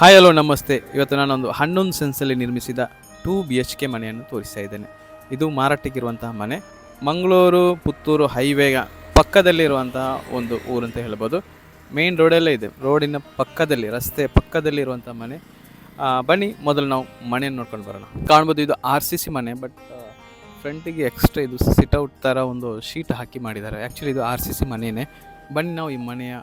Hi hello ನಮಸ್ತೆ. ಇವತ್ತು ನಾನೊಂದು ಹನ್ನೊಂದು ಸೆನ್ಸಲ್ಲಿ ನಿರ್ಮಿಸಿದ ಟೂ ಬಿ ಎಚ್ ಕೆ ಮನೆಯನ್ನು ತೋರಿಸ್ತಾ ಇದ್ದೇನೆ. ಇದು ಮಾರಾಟಕ್ಕಿರುವಂತಹ ಮನೆ. ಮಂಗಳೂರು, ಪುತ್ತೂರು ಹೈವೇಗ ಪಕ್ಕದಲ್ಲಿರುವಂತಹ ಒಂದು ಊರು ಅಂತ ಹೇಳ್ಬೋದು. ಮೇನ್ ರೋಡಲ್ಲೇ ಇದೆ. ರೋಡಿನ ಪಕ್ಕದಲ್ಲಿ, ರಸ್ತೆ ಪಕ್ಕದಲ್ಲಿರುವಂಥ ಮನೆ. ಬನ್ನಿ, ಮೊದಲು ನಾವು ಮನೆಯನ್ನು ನೋಡ್ಕೊಂಡು ಬರೋಣ. ಕಾಣ್ಬೋದು ಇದು ಆರ್ ಸಿ ಸಿ ಮನೆ ಬಟ್ ಫ್ರಂಟಿಗೆ ಎಕ್ಸ್ಟ್ರಾ ಇದು ಸಿಟ್ಔಟ್ ಥರ ಒಂದು ಶೀಟ್ ಹಾಕಿ ಮಾಡಿದ್ದಾರೆ. ಆ್ಯಕ್ಚುಲಿ ಇದು ಆರ್ ಸಿ ಸಿ ಮನೆಯೇ ಬನ್ನಿ ನಾವು ಈ ಮನೆಯ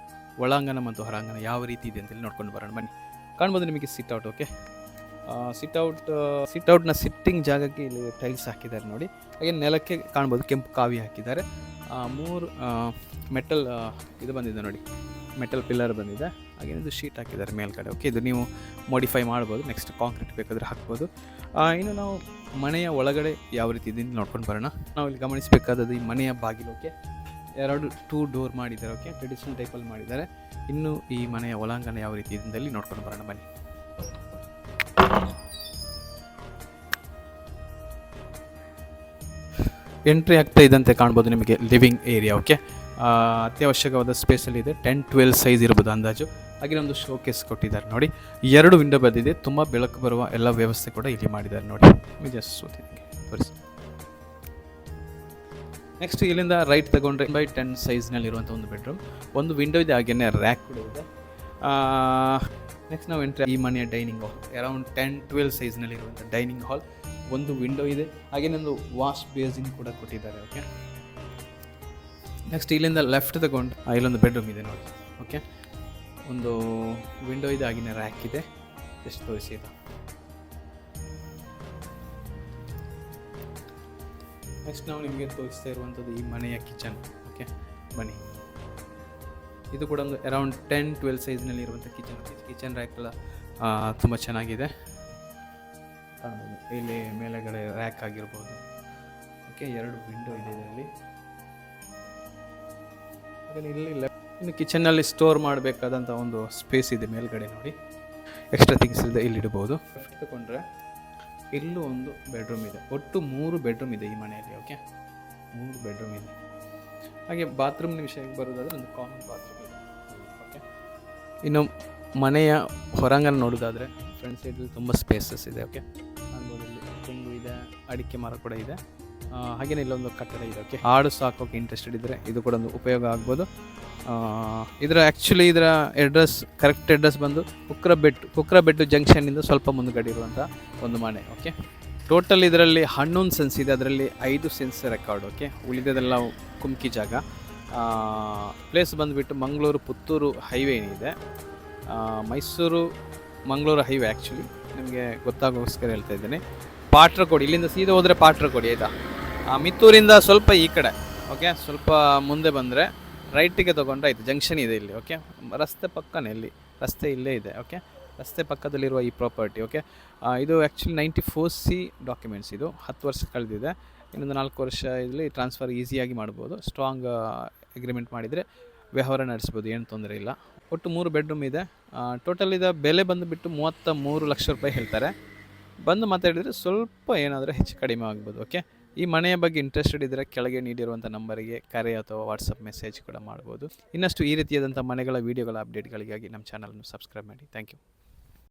ಒಳಾಂಗಣ ಮತ್ತು ಹೊರಾಂಗಣ ಯಾವ ರೀತಿ ಇದೆ ಅಂತೇಳಿ ನೋಡ್ಕೊಂಡು ಬರೋಣ. ಬನ್ನಿ. ಕಾಣ್ಬೋದು ನಿಮಗೆ sit out okay sit out sit ಔಟ್ನ sitting ಜಾಗಕ್ಕೆ ಇಲ್ಲಿ ಟೈಲ್ಸ್ ಹಾಕಿದ್ದಾರೆ ನೋಡಿ. ಹಾಗೆ ನೆಲಕ್ಕೆ ಕಾಣ್ಬೋದು, ಕೆಂಪು ಕಾವಿ ಹಾಕಿದ್ದಾರೆ. ಮೂರು ಮೆಟಲ್ ಇದು ಬಂದಿದೆ ನೋಡಿ. ಮೆಟಲ್ ಪಿಲ್ಲರ್ ಬಂದಿದೆ. ಹಾಗೆ ಇದು ಶೀಟ್ ಹಾಕಿದ್ದಾರೆ ಮೇಲ್ಗಡೆ ಓಕೆ ಇದು ನೀವು ಮಾಡಿಫೈ ಮಾಡ್ಬೋದು ನೆಕ್ಸ್ಟ್ ಕಾಂಕ್ರೀಟ್ ಬೇಕಾದರೆ ಹಾಕ್ಬೋದು. ಇನ್ನು ನಾವು ಮನೆಯ ಒಳಗಡೆ ಯಾವ ರೀತಿ ಇದನ್ನು ನೋಡ್ಕೊಂಡು ಬರೋಣ. ನಾವು ಇಲ್ಲಿ ಗಮನಿಸಬೇಕಾದದ್ದು ಈ ಮನೆಯ ಬಾಗಿಲು ಓಕೆ ಎರಡು ಟೂ ಡೋರ್ ಮಾಡಿದ್ದಾರೆ ಓಕೆ ಟ್ರೆಡಿಷನಲ್ ಟೈಪಲ್ಲಿ ಮಾಡಿದ್ದಾರೆ. ಇನ್ನು ಈ ಮನೆಯ ಒಳಾಂಗಣ ಯಾವ ರೀತಿ ಇದ್ದಲ್ಲಿ ನೋಡ್ಕೊಂಡು ಬರೋಣ, ಬನ್ನಿ. ಎಂಟ್ರಿ ಆಗ್ತಾ ಇದ್ದಂತೆ ಕಾಣ್ಬೋದು ನಿಮಗೆ ಲಿವಿಂಗ್ ಏರಿಯಾ ಓಕೆ ಅತ್ಯವಶ್ಯಕವಾದ ಸ್ಪೇಸಲ್ಲಿ ಇದೆ. ಟೆನ್ ಟ್ವೆಲ್ ಸೈಜ್ ಇರ್ಬೋದು ಅಂದಾಜು. ಹಾಗೆ ಒಂದು ಶೋಕೇಸ್ ಕೊಟ್ಟಿದ್ದಾರೆ ನೋಡಿ. ಎರಡು ವಿಂಡೋ ಬಂದಿದೆ. ತುಂಬ ಬೆಳಕು ಬರುವ ಎಲ್ಲ ವ್ಯವಸ್ಥೆ ಕೂಡ ಇಲ್ಲಿ ಮಾಡಿದ್ದಾರೆ ನೋಡಿ. ಜಸ್ಟ್ ತೋರಿಸಿ. ನೆಕ್ಸ್ಟ್ ಇಲ್ಲಿಂದ ರೈಟ್ ತಗೊಂಡ್ರೆ ಬೈ ಟೆನ್ ಸೈಜ್ನಲ್ಲಿರುವಂಥ ಒಂದು ಬೆಡ್ರೂಮ್ ಒಂದು ವಿಂಡೋ ಇದೆ ಹಾಗೆಯೇ ರ್ಯಾಕ್ ಕೂಡ ಇದೆ. ನೆಕ್ಸ್ಟ್ ನಾವು ಎಂಟ್ರಿ ಈ ಮನೆಯ dining hall around ten twelve ಸೈಜ್ನಲ್ಲಿರುವಂಥ dining hall ಒಂದು ವಿಂಡೋ ಇದೆ. ಹಾಗೇನೊಂದು ವಾಶ್ ಬೇಸಿನ್ ಕೂಡ ಕೊಟ್ಟಿದ್ದಾರೆ ಓಕೆ ನೆಕ್ಸ್ಟ್ ಇಲ್ಲಿಂದ ಲೆಫ್ಟ್ ತಗೊಂಡು ಇಲ್ಲೊಂದು ಬೆಡ್ರೂಮ್ ಇದೆ ನೋಡಿ ಓಕೆ ಒಂದು ವಿಂಡೋ ಇದೆ ಹಾಗೆಯೇ ರ್ಯಾಕ್ ಇದೆ. ಎಷ್ಟು ತೋರಿಸಿ ನೆಕ್ಸ್ಟ್ ನಾವು ನಿಮಗೆ ತೋರಿಸ್ತಾ ಇರುವಂಥದ್ದು ಈ ಮನೆಯ ಕಿಚನ್ ಓಕೆ ಬನ್ನಿ. ಇದು ಕೂಡ ಒಂದು ಅರೌಂಡ್ ಟೆನ್ ಟ್ವೆಲ್ ಸೈಜ್ನಲ್ಲಿ ಇರುವಂಥ ಕಿಚನ್ ಕಿಚನ್ ರ್ಯಾಕ್ ಎಲ್ಲ ತುಂಬ ಚೆನ್ನಾಗಿದೆ. ಇಲ್ಲಿ ಮೇಲೆಗಡೆ ರ್ಯಾಕ್ ಆಗಿರ್ಬೋದು. ಓಕೆ ಎರಡು ವಿಂಡೋ ಇದೆ ಇದರಲ್ಲಿ. ಇಲ್ಲಿ ಇನ್ನು ಕಿಚನ್ನಲ್ಲಿ ಸ್ಟೋರ್ ಮಾಡಬೇಕಾದಂಥ ಒಂದು ಸ್ಪೇಸ್ ಇದೆ ಮೇಲ್ಗಡೆ ನೋಡಿ. ಎಕ್ಸ್ಟ್ರಾ ಥಿಂಗ್ಸ್ ಇಲ್ಲಿ ಲೆಫ್ಟ್ ತಗೊಂಡ್ರೆ ಇಲ್ಲೂ ಒಂದು ಬೆಡ್ರೂಮ್ ಇದೆ. ಒಟ್ಟು ಮೂರು ಬೆಡ್ರೂಮ್ ಇದೆ ಈ ಮನೆಯಲ್ಲಿ ಓಕೆ ಮೂರು ಬೆಡ್ರೂಮ್ ಇದೆ. ಹಾಗೆ ಬಾತ್ರೂಮ್ನ ವಿಷಯಕ್ಕೆ ಬರೋದಾದರೆ ಒಂದು ಕಾಮನ್ ಬಾತ್ರೂಮ್ ಇದೆ. ಓಕೆ ಇನ್ನು ಮನೆಯ ಹೊರಾಂಗಣ ನೋಡೋದಾದರೆ ಫ್ರಂಟ್ ಸೈಡಲ್ಲಿ ತುಂಬ ಸ್ಪೇಸಸ್ ಇದೆ ಓಕೆ ಕಾಣ್ಬೋದು ಇಲ್ಲಿ ತೆಂಗು ಇದೆ, ಅಡಿಕೆ ಮರ ಕೂಡ ಇದೆ. ಹಾಗೇನೇ ಇಲ್ಲೊಂದು ಕಟ್ಟಡ ಇದೆ ಓಕೆ ಹಾಡು ಸಾಕೋಕೆ ಇಂಟ್ರೆಸ್ಟೆಡ್ ಇದ್ದರೆ ಇದು ಕೂಡ ಒಂದು ಉಪಯೋಗ ಆಗ್ಬೋದು. ಇದರ ಆ್ಯಕ್ಚುಲಿ ಇದರ ಅಡ್ರೆಸ್ ಕರೆಕ್ಟ್ ಅಡ್ರೆಸ್ ಬಂದು ಕುಕ್ರಬೆಟ್ಟು ಕುಕ್ರಬೆಟ್ಟು ಜಂಕ್ಷನ್ನಿಂದ ಸ್ವಲ್ಪ ಮುಂದುಗಡೆ ಇರುವಂಥ ಒಂದು ಮನೆ ಓಕೆ ಟೋಟಲ್ ಇದರಲ್ಲಿ ಹನ್ನೊಂದು ಸೆನ್ಸ್ ಇದೆ, ಅದರಲ್ಲಿ ಐದು ಸೆನ್ಸ್ ರೆಕಾರ್ಡ್ ಓಕೆ ಉಳಿದದೆಲ್ಲ ಕುಮ್ಕಿ ಜಾಗ. ಪ್ಲೇಸ್ ಬಂದುಬಿಟ್ಟು ಮಂಗಳೂರು ಪುತ್ತೂರು ಹೈವೇ ಏನಿದೆ ಮೈಸೂರು, ಮಂಗಳೂರು ಹೈವೇ ಆ್ಯಕ್ಚುಲಿ ನಿಮಗೆ ಗೊತ್ತಾಗೋಸ್ಕರ ಹೇಳ್ತಾ ಇದ್ದೀನಿ. ಪಾಟ್ರಕೋಡಿ ಇಲ್ಲಿಂದ ಸೀದಾ ಹೋದರೆ ಪಾಟ್ರಕೋಡಿ ಆಯಿತಾ? ಮಿತ್ತೂರಿಂದ ಸ್ವಲ್ಪ ಈ ಕಡೆ ಓಕೆ ಸ್ವಲ್ಪ ಮುಂದೆ ಬಂದರೆ ರೈಟಿಗೆ ತೊಗೊಂಡ್ರೆ ಆಯಿತು ಜಂಕ್ಷನ್ ಇದೆ ಇಲ್ಲಿ ಓಕೆ ರಸ್ತೆ ಪಕ್ಕನೇ ಇಲ್ಲಿ, ರಸ್ತೆ ಇಲ್ಲೇ ಇದೆ ಓಕೆ ರಸ್ತೆ ಪಕ್ಕದಲ್ಲಿರುವ ಈ ಪ್ರಾಪರ್ಟಿ ಓಕೆ ಇದು actually ninety four C documents ಇದು, ಹತ್ತು ವರ್ಷ ಕಳೆದಿದೆ. ಇನ್ನೊಂದು ನಾಲ್ಕು ವರ್ಷ ಇಲ್ಲಿ ಟ್ರಾನ್ಸ್ಫರ್ ಈಸಿಯಾಗಿ ಮಾಡ್ಬೋದು ಸ್ಟ್ರಾಂಗ್ ಅಗ್ರಿಮೆಂಟ್ ಮಾಡಿದರೆ ವ್ಯವಹಾರ ನಡೆಸ್ಬೋದು, ಏನು ತೊಂದರೆ ಇಲ್ಲ. ಒಟ್ಟು ಮೂರು ಬೆಡ್ರೂಮ್ ಇದೆ. ಟೋಟಲ್ ಇದು ಬೆಲೆ ಬಂದುಬಿಟ್ಟು ಮೂವತ್ತ ಮೂರು ಲಕ್ಷ ರೂಪಾಯಿ ಹೇಳ್ತಾರೆ. ಬಂದು ಮಾತಾಡಿದರೆ ಸ್ವಲ್ಪ ಏನಾದರೂ ಹೆಚ್ಚು ಕಡಿಮೆ ಆಗ್ಬೋದು ಓಕೆ ಈ ಮನೆಯ ಬಗ್ಗೆ ಇಂಟ್ರೆಸ್ಟೆಡ್ ಇದ್ದರೆ ಕೆಳಗೆ ನೀಡಿರುವಂಥ ನಂಬರಿಗೆ ಕರೆ ಅಥವಾ ವಾಟ್ಸಪ್ ಮೆಸೇಜ್ ಕೂಡ ಮಾಡ್ಬೋದು. ಇನ್ನಷ್ಟು ಈ ರೀತಿಯಾದಂಥ ಮನೆಗಳ ವೀಡಿಯೋಗಳ ಅಪ್ಡೇಟ್ಗಳಿಗಾಗಿ ನಮ್ಮ ಚಾನಲನ್ನು ಸಬ್ಸ್ಕ್ರೈಬ್ ಮಾಡಿ. Thank you